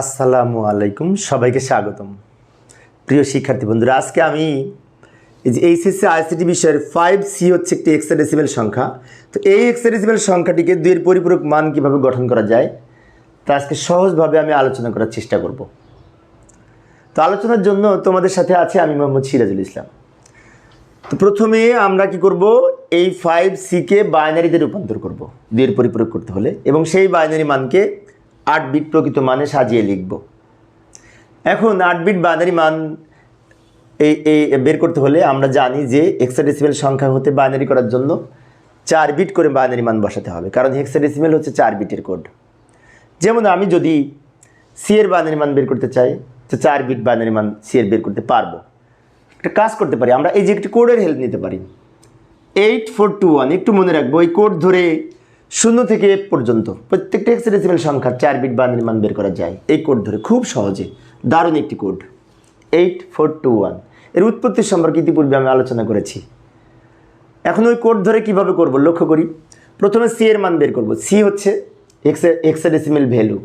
আসসালামু আলাইকুম, সবাইকে স্বাগতম। প্রিয় শিক্ষার্থী বন্ধুরা, আজকে আমি এই যে এইচএসসি, আইসিটি বিষয়ের ফাইভ সি হচ্ছে একটি এক্সাডেসিমেল সংখ্যা। তো এই এক্সাডেসিমেল সংখ্যাটিকে দুইয়ের পরিপূরক মান কীভাবে গঠন করা যায়, তা আজকে সহজভাবে আমি আলোচনা করার চেষ্টা করব। তো আলোচনার জন্য তোমাদের সাথে আছে আমি মোহাম্মদ সিরাজুল ইসলাম। তো প্রথমে আমরা কি করব, এই ফাইভ সিকে বাইনারিতে রূপান্তর করব, দুইয়ের পরিপূরক করতে হলে। এবং সেই বাইনারি মানকে আট বিট প্রকৃত মানে সাজিয়ে লিখব। এখন আট বিট বাইনারি মান এই এই বের করতে হলে আমরা জানি যে হেক্সাডেসিমেল সংখ্যা হতে বাইনারি করার জন্য চার বিট করে বাইনারি মান বসাতে হবে, কারণ হেক্সাডেসিমেল হচ্ছে চার বিটের কোড যেমন আমি যদি সি এর বাইনারি মান বের করতে চাই, তো চার বিট বাইনারি মান সি এর বের করতে পারব। একটা কাজ করতে পারি, আমরা এই যে একটি কোডের হেল্প নিতে পারি। এইট ফোর টু ওয়ান একটু মনে রাখব, এই কোড ধরে শূন্য থেকে পর্যন্ত প্রত্যেকটা হেক্সাডেসিমেল সংখ্যা চার বিট বাইনারি মান বের করা যায়। এই কোড ধরে খুব সহজে। দারুণ একটি কোড এইট ফোর টু ওয়ানের উৎপত্তি সম্পর্কে ইতিপূর্বে আমি আলোচনা করেছি। এখন ওই কোড ধরে কীভাবে করব লক্ষ্য করি। প্রথমে সি এর মান বের করব। সি হচ্ছে এক্সাডেসিমেল ভ্যালু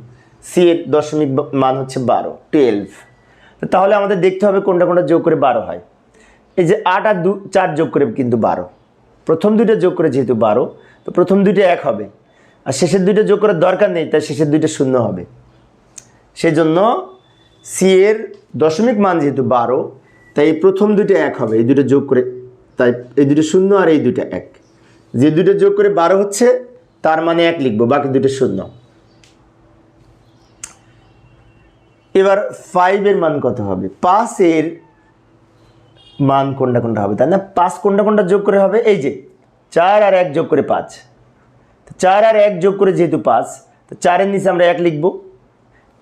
সি এর দশমিক মান হচ্ছে বারো টুয়েলভ তাহলে আমাদের দেখতে হবে কোনটা কোনটা যোগ করে বারো হয়। এই যে আট আর দু চার যোগ করে কিন্তু বারো। প্রথম দুইটা যোগ করে যেহেতু বারো প্রথম দুইটা এক হবে। আর শেষের দুইটা যোগ করার দরকার নেই, তাই শেষের দুইটা শূন্য হবে। সেই জন্য সি এর দশমিক মান যেহেতু বারো, তাই প্রথম দুইটা এক হবে, এই দুটো যোগ করে, তাই এই দুটো শূন্য আর এই দুইটা এক। যে দুটো যোগ করে বারো হচ্ছে, তার মানে এক লিখব, বাকি দুটো শূন্য। এবার ফাইভের মান কত হবে? পাঁচের মান কোনটা কোনটা হবে? তাই না? পাঁচ কোনটা কোনটা যোগ করে হবে? এই যে চার আর এক যোগ করে পাঁচ। তো চার আর এক যোগ করে যেহেতু পাঁচ, তো চারের নিচে আমরা এক লিখব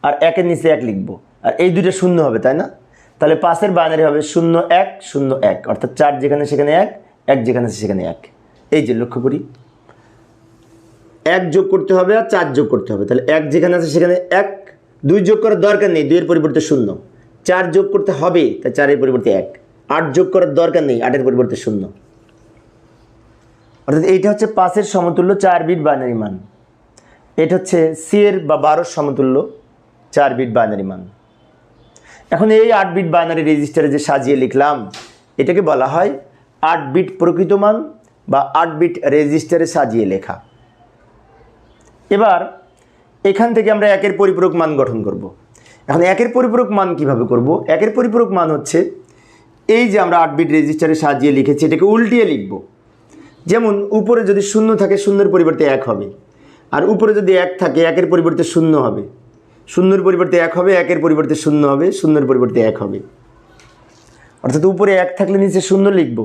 আর একের নিচে এক লিখব। আর এই দুইটা শূন্য হবে, তাই না? তাহলে পাঁচের বাইনারি হবে শূন্য এক শূন্য এক। অর্থাৎ চার যেখানে সেখানে এক এক যেখানে সেখানে এক। এই যে লক্ষ্য করি। এক যোগ করতে হবে আর চার যোগ করতে হবে। তাহলে এক যেখানে আছে সেখানে এক, দুই যোগ করার দরকার নেই, দুইয়ের পরিবর্তে শূন্য। চার যোগ করতে হবে, তাই চারের পরিবর্তে এক। আট যোগ করার দরকার নেই, আটের পরিবর্তে শূন্য। অর্থাৎ এইটা হচ্ছে পাঁচের সমতুল্য, চার বিট বাইনারি মান। এটা হচ্ছে সি এর বা বারোর সমতুল্য, চার বিট বাইনারি মান। এখন এই আট বিট বাইনারি রেজিস্টারে যে সাজিয়ে লিখলাম, এটাকে বলা হয় আট বিট প্রকৃত মান বা আট বিট রেজিস্টারে সাজিয়ে লেখা। এবার, এখান থেকে আমরা একের পরিপূরক মান গঠন করব। এখন একের পরিপূরক মান কীভাবে করব? একের পরিপূরক মান হচ্ছে, এই যে আমরা আট বিট রেজিস্টারে সাজিয়ে লিখেছি, এটাকে উল্টিয়ে লিখব। যেমন উপরে যদি শূন্য থাকে, শূন্যের পরিবর্তে এক হবে। আর উপরে যদি এক থাকে, একের পরিবর্তে শূন্য হবে। শূন্যের পরিবর্তে এক হবে, একের পরিবর্তে শূন্য হবে, শূন্যের পরিবর্তে এক হবে। অর্থাৎ উপরে এক থাকলে নিচে শূন্য লিখব।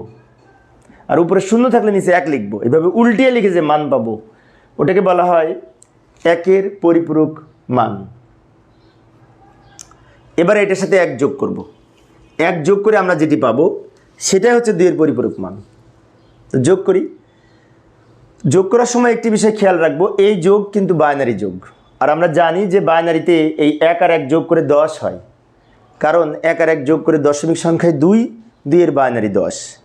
আর উপরে শূন্য থাকলে নিচে এক লিখব। এভাবে উল্টিয়ে লিখে যে মান পাবো, ওটাকে বলা হয় একের পরিপূরক মান। এবার এটার সাথে এক যোগ করব। এক যোগ করে আমরা যেটি পাবো, সেটাই হচ্ছে দুইয়ের পরিপূরক মান। তো যোগ করি। যোগ করার সময় একটি বিষয় খেয়াল রাখব, এই যোগ কিন্তু বাইনারি যোগ। আর আমরা জানি যে বাইনারিতে এই এক আর এক যোগ করে দশ হয়। কারণ এক আর এক যোগ করে দশমিক সংখ্যায় দুই, দুইয়ের বাইনারি দশ।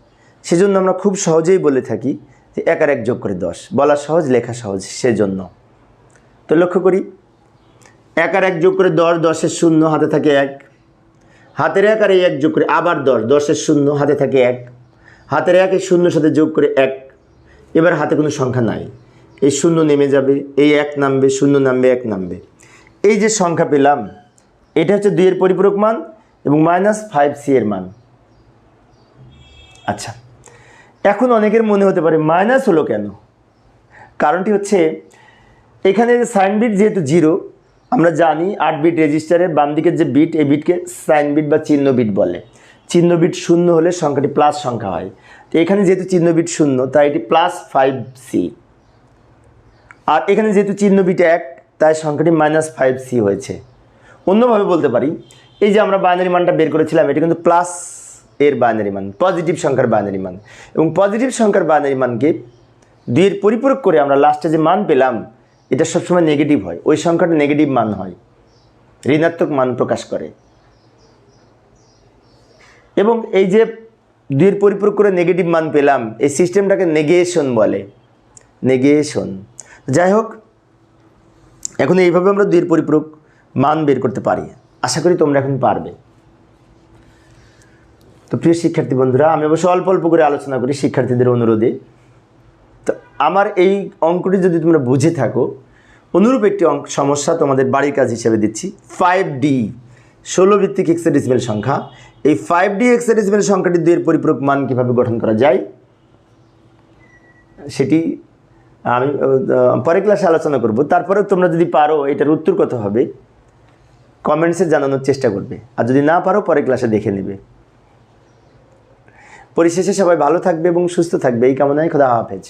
সেজন্য আমরা খুব সহজেই বলে থাকি যে এক আর এক যোগ করে দশ। বলা সহজ, লেখা সহজ, সেজন্য। তো লক্ষ্য করি, এক আর এক যোগ করে দশ, দশের শূন্য, হাতে থাকে এক। হাতের এক আর এই এক যোগ করে আবার দশ, দশের শূন্য, হাতে থাকে এক। হাতের একের শূন্যর সাথে যোগ করে এক। এবার হাতে কোনো সংখ্যা নাই। এই শূন্য নেমে যাবে, এই এক নামবে, শূন্য নামবে, এক নামবে। এই যে সংখ্যা পেলাম, এটা হচ্ছে দুইয়ের পরিপূরক মান এবং মাইনাস ফাইভ সি এর মান। আচ্ছা এখন অনেকের মনে হতে পারে মাইনাস হলো কেন? কারণটি হচ্ছে, এখানে সাইন বিট যেহেতু জিরো, আমরা জানি আট বিট রেজিস্টারের বাম দিকের যে বিট, এই বিটকে সাইন বিট বা চিহ্ন বিট বলে। চিহ্ন বিট শূন্য হলে সংখ্যাটি প্লাস সংখ্যা হয়। তো এখানে যেহেতু চিহ্নবিট শূন্য, তাই এটি প্লাস ফাইভ সি আর এখানে যেহেতু চিহ্নবিট এক, তাই সংখ্যাটি মাইনাস ফাইভ সি হয়েছে। অন্যভাবে বলতে পারি, এই যে আমরা বাইনারি মানটা বের করেছিলাম, এটা কিন্তু প্লাস এর বাইনারি মান পজিটিভ সংখ্যার বাইনারি মান। এবং পজিটিভ সংখ্যার বাইনারি মানকে দুইয়ের পরিপূরক করে আমরা লাস্টে যে মান পেলাম, এটা সবসময় নেগেটিভ হয়। ওই সংখ্যাটা নেগেটিভ মান হয়, ঋণাত্মক মান প্রকাশ করে। এবং এই যে দুইয়ের পরিপূরক করে নেগেটিভ মান পেলাম, এই সিস্টেমটাকে নেগেশন বলে। নেগেশন যাই হোক, এখন এইভাবে আমরা দুইয়ের পরিপূরক মান বের করতে পারি। আশা করি তোমরা এখন পারবে। তো প্রিয় শিক্ষার্থী বন্ধুরা, আমি অবশ্য অল্প অল্প করে আলোচনা করি শিক্ষার্থীদের অনুরোধে। তো আমার এই অঙ্কটি যদি তোমরা বুঝে থাকো, অনুরূপ একটি অঙ্ক সমস্যা তোমাদের বাড়ির কাজ হিসেবে দিচ্ছি। ফাইভ ডি ষোলো ভিত্তিক এক্সাডেসিমেল সংখ্যা। এই ফাইভ ডি এক্সাডেসিমেল সংখ্যাটি দুইয়ের পরিপূরক মান কীভাবে গঠন করা যায়? সেটি আমি পরের ক্লাসে আলোচনা করব। তারপরেও তোমরা যদি পারো, এটার উত্তর কত হবে? কমেন্টসে জানানোর চেষ্টা করবে। আর যদি না পারো, পরের ক্লাসে দেখে নেবে। পরিশেষে সবাই ভালো থাকবে এবং সুস্থ থাকবে। এই কামনায় খোদা হাফেজ।